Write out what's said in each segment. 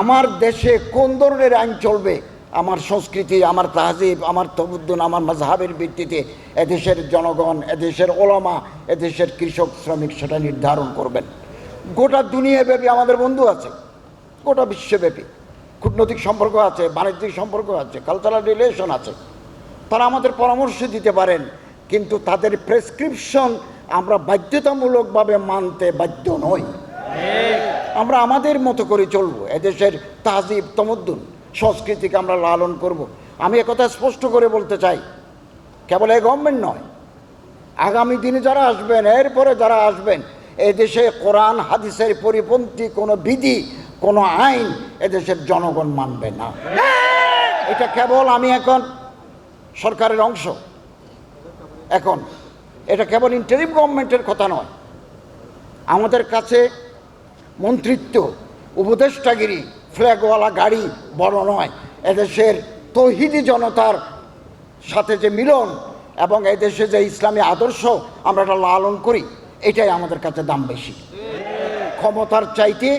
আমার দেশে কোন ধরনের আইন চলবে? আমার সংস্কৃতি, আমার তাহজিব, আমার তবুদ্দুন, আমার মজহাবের ভিত্তিতে এদেশের জনগণ, এদেশের ওলামা, এদেশের কৃষক, শ্রমিক সেটা নির্ধারণ করবেন। গোটা দুনিয়াব্যাপী আমাদের বন্ধু আছে, গোটা বিশ্বব্যাপী। কূটনৈতিক সম্পর্ক আছে, বাণিজ্যিক সম্পর্ক আছে কালচারাল রিলেশন আছে। তারা আমাদের পরামর্শ দিতে পারেন, কিন্তু তাদের প্রেসক্রিপশন আমরা বাধ্যতামূলকভাবে মানতে বাধ্য নই। আমরা আমাদের মতো করে চলবো। এদেশের তাহজিব, তমদ্দুন, সংস্কৃতিকে আমরা লালন করব। আমি একথা স্পষ্ট করে বলতে চাই, কেবল এই গভর্নমেন্ট নয়। আগামী দিনে যারা আসবেন, এরপরে যারা আসবেন, এদেশে কোরআন, হাদিসের পরিপন্থী কোনো বিধি, কোনো আইন এদেশের জনগণ মানবে না। এটা কেবল আমি এখন সরকারের অংশ। এখন এটা কেবল ইন্টারিম গভর্নমেন্টের কথা নয়। আমাদের কাছে মন্ত্রিত্ব, উপদেষ্টাগিরি, ফ্ল্যাগওয়ালা গাড়ি বড় নয়, এদেশের তৌহিদি জনতার সাথে যে মিলন এবং এদেশে যে ইসলামী আদর্শ আমরা এটা লালন করি, এটাই আমাদের কাছে দাম বেশি। ক্ষমতার চাইতে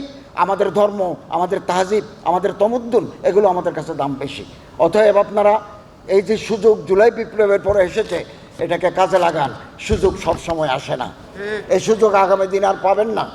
আমাদের ধর্ম, আমাদের তাহজিব, আমাদের তমুদ্দুন, এগুলো আমাদের কাছে দাম বেশি। অতএব আপনারা এই যে সুযোগ জুলাই বিপ্লবের পরে এসেছে, এটাকে কাজে লাগান। সুযোগ সব সময় আসে না। এই সুযোগ আগামী দিন আর পাবেন না।